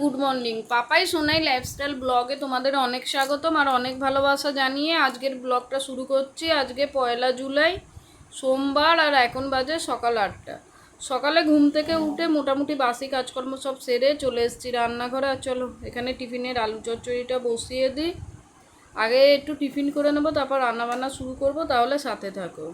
Good morning. Papai Sonai lifestyle ব্লগে তোমাদের অনেক স্বাগতম আর অনেক ভালোবাসা জানিয়ে আজকের ব্লগটা শুরু করছি। আজকে পয়লা জুলাই, সোমবার আর এখন বাজে সকাল আটটা। সকালে ঘুম থেকে উঠে মোটামুটি বাসি কাজকর্ম সব সেরে চলে এসেছি রান্নাঘরে। আর চলো, এখানে টিফিনের আলু চচ্চড়িটা বসিয়ে দিই। আগে একটু টিফিন করে নেব, তারপর রান্নাবান্না শুরু করব, তাহলে সাথে থাকো।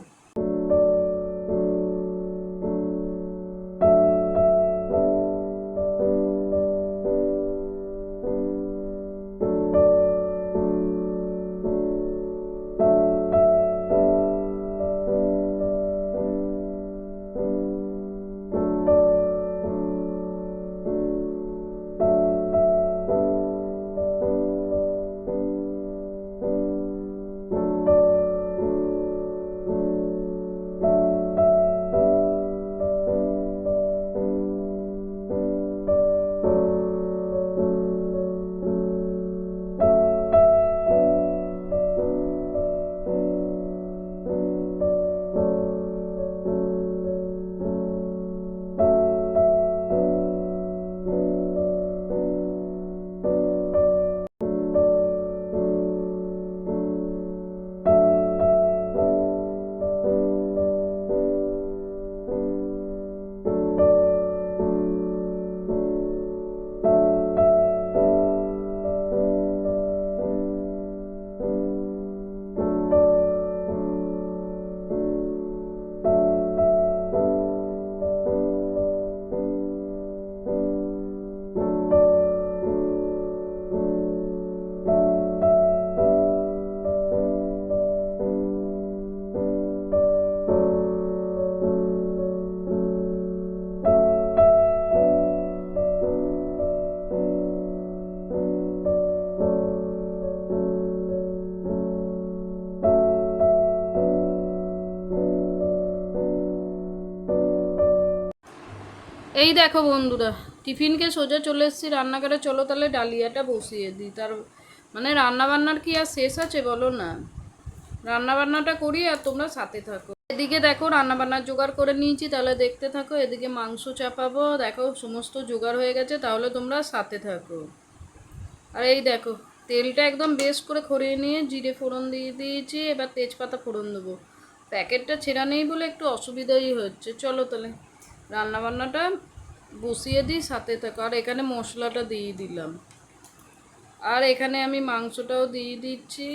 এই দেখো বন্ধুরা, টিফিনকে সোজা চলে এসেছি রান্নাঘরে। চলো তাহলে ডালিয়াটা বসিয়ে দিই। তার মানে রান্না বান্নার কি আর শেষ আছে বলো না? রান্না বান্নাটা করি আর তোমরা সাথে থাকো। এদিকে দেখো রান্না বান্নার জোগাড় করে নিয়েছি, তাহলে দেখতে থাকো। এদিকে মাংস চাপাবো। দেখো সমস্ত জোগাড় হয়ে গেছে, তাহলে তোমরা সাথে থাকো। আর এই দেখো, তেলটা একদম বেশ করে খড়িয়ে নিয়ে জিরে ফোড়ন দিয়ে দিয়েছি, এবার তেজপাতা ফোড়ন দেবো। প্যাকেটটা ছেঁড়া নেই বলে একটু অসুবিধাই হচ্ছে। চলো তাহলে। রান্নাবান্নাটা বসিয়ে দিই সাথে থাকো। আর এখানে মশলাটা দিয়ে দিলাম। আর এখানে আমি মাংসটাও দিয়ে দিচ্ছি।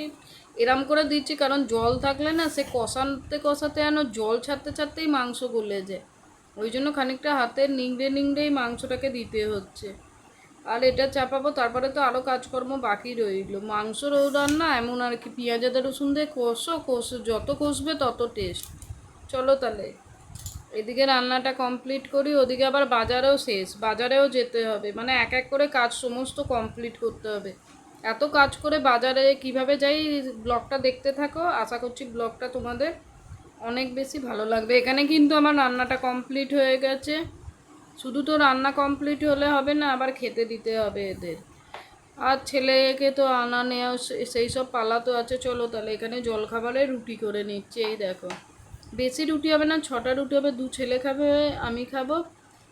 এরম করে দিচ্ছি কারণ জল থাকলে না সে কষাতে কষাতে যেন জল ছাড়তে ছাড়তেই মাংস গলে যায়। ওই জন্য খানিকটা হাতে নিংড়ে নিংড়েই মাংসটাকে দিতে হচ্ছে। আর এটা চাপাবো, তারপরে তো আরও কাজকর্ম বাকি রইল। মাংস রান্না এমন আর কি। পেঁয়াজ রসুন দিয়ে কষো কষো, যত কষবে তত টেস্ট চলো তাহলে। এদিকে রান্নাটা কমপ্লিট করি, ওদিকে আবার বাজারেও শেষ। বাজারেও যেতে হবে। মানে এক এক করে কাজ সমস্ত কমপ্লিট করতে হবে। এত কাজ করে বাজারে কীভাবে যাই, ব্লগটা দেখতে থাকো। আশা করছি ব্লগটা তোমাদের অনেক বেশি ভালো লাগবে। এখানে কিন্তু আমার রান্নাটা কমপ্লিট হয়ে গেছে। শুধু তো রান্না কমপ্লিট হলে হবে না, আবার খেতে দিতে হবে এদের। আর ছেলেকে তো আনা নেওয়া সেই সব পালা তো আছে। চলো তাহলে এখানে জলখাবারে রুটি করে নিচ্ছে। এই দেখো। বেশি রুটি হবে না, ছটা রুটি হবে, দু ছেলে খাবে, আমি খাব।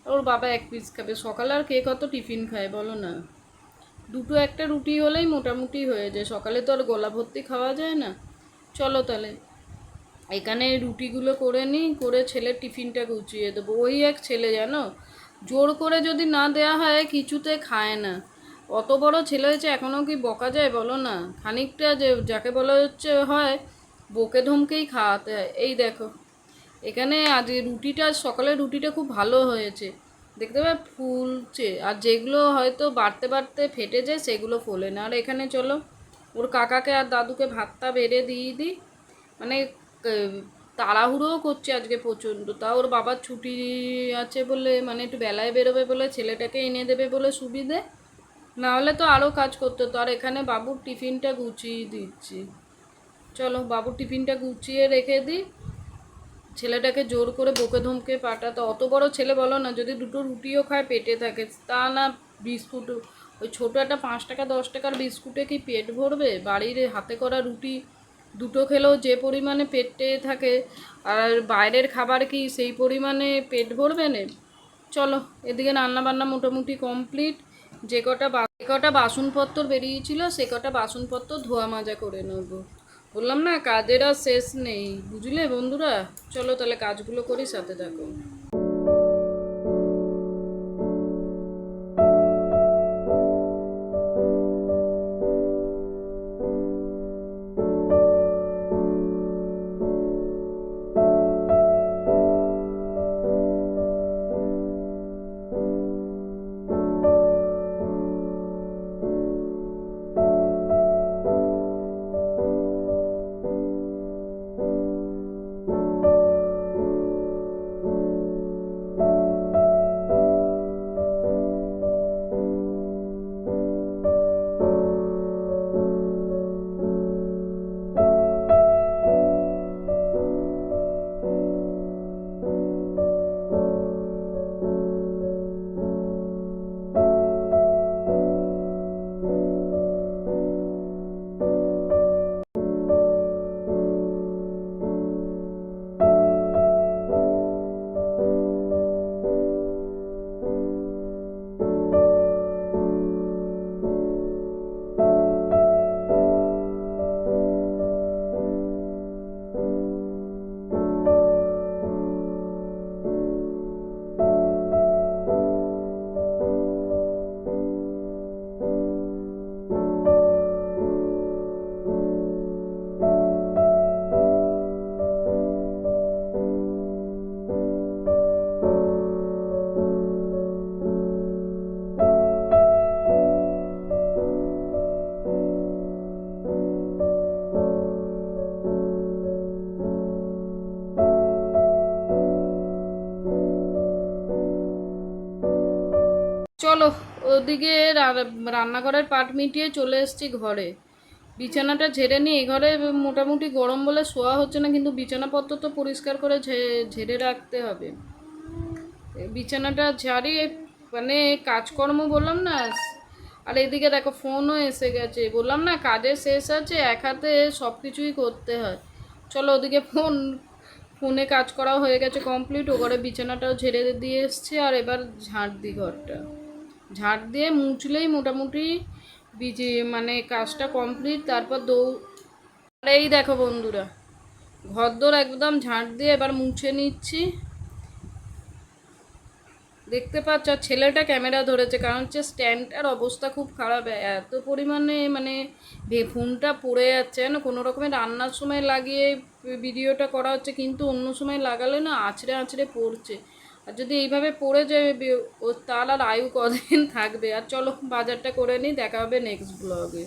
ওর বাবা এক পিস খাবে। সকালে আর কে কত টিফিন খায় বলো না? দুটো একটা রুটি হলেই মোটামুটি হয়ে যায়। সকালে তো আর গোলা ভর্তি খাওয়া যায় না। চলো তাহলে। এখানে রুটিগুলো করে নিই, করে ছেলের টিফিনটা গুছিয়ে দেবো। ওই এক ছেলে, জানো? জোর করে যদি না দেয়া হয়, কিছুতে খায় না। অত বড় ছেলে হয়েছে এখনও কি বকা যায় বলো না? খানিকটা যে, যাকে বলা হচ্ছে হয় বকে ধমকেই খাওয়াতে হয়। এই দেখো, এখানে আজ রুটিটা সকালে রুটিটা খুব ভালো হয়েছে। দেখতে পাবে, ফুলছে। আর যেগুলো হয়তো বাড়তে বাড়তে ফেটে যায়, সেগুলো ফোলে না। আর এখানে চলো, ওর কাকাকে আর দাদুকে ভাতটা বেড়ে দিয়ে দিই। মানে তাড়াহুড়োও করছে আজকে প্রচণ্ড। তা ওর বাবার ছুটি আছে বলে মানে একটু বেলায় বেরোবে বলে ছেলেটাকে এনে দেবে বলে সুবিধে। না হলে তো আরও কাজ করতে। হতো আর এখানে বাবুর টিফিনটা গুছিয়ে দিচ্ছি। চলো বাবুর টিফিনটা গুছিয়ে রেখে দিই। ছেলেটাকে জোর করে বকে ধমকে পাঠাতো। অত বড় ছেলে বলো না, যদি দুটো রুটিও খায় পেটে থাকে। তা না, বিস্কুট, ওই ছোটো একটা পাঁচ টাকা, দশ টাকার বিস্কুটে কি পেট ভরবে? বাড়ির হাতে করা রুটি, দুটো খেলেও যে পরিমাণে পেটে থাকে, আর বাইরের খাবার কি সেই পরিমাণে পেট ভরবে না? চলো, এদিকে রান্না বান্না মোটামুটি কমপ্লিট। যে কটা কটা বাসনপত্র বেরিয়েছিল, সে কটা বাসনপত্র ধোয়া মাজা করে নেব। বললাম না কাজের আর শেষ নেই। বুঝলে বন্ধুরা? চলো তাহলে কাজগুলো করি সাথে থাকো। ওদিকে রা- রান্নাঘরের পাট মিটিয়ে চলে এসেছি ঘরে। বিছানাটা ঝেড়ে নিই ঘরে মোটামুটি গরম বলে শোয়া হচ্ছে না, কিন্তু বিছানাপত্র তো পরিষ্কার করে ঝেড়ে রাখতে হবে। বিছানাটা ঝাড়িয়ে মানে কাজকর্ম বললাম না, আর এদিকে দেখো ফোনও এসে গেছে। বললাম না কাজের শেষ আছে, এক হাতে সব কিছুই করতে হয়। চলো ওদিকে ফোন, ফোনে কাজ করা হয়ে গেছে কমপ্লিট ও ঘরে বিছানাটাও ঝেড়ে দিয়ে এসছে, আর এবার ঝাঁট দিই ঘরটা। ঝাঁট দিয়ে মুছলেই মোটামুটি বিজে মানে কাজটা কমপ্লিট তারপর দৌ আর এই দেখো বন্ধুরা, ঘরদোর একদম ঝাঁট দিয়ে এবার মুছে নিচ্ছি। দেখতে পাচ্ছ, আর ছেলেটা ক্যামেরা ধরেছে, কারণ হচ্ছে স্ট্যান্ডটার অবস্থা খুব খারাপ, এত পরিমাণে মানে ভে- ফোনটা পড়ে যাচ্ছে না কোনো রকমের রান্নার সময় লাগিয়ে ভিডিওটা করা হচ্ছে, কিন্তু অন্য সময় লাগালে না আছড়ে আছড়ে পড়ছে। আর যদি এইভাবে পড়ে যায় ও তাহলে আর আয়ু কদিন থাকবে? আর চলো বাজারটা করে নিই, দেখা হবে নেক্সট ব্লগে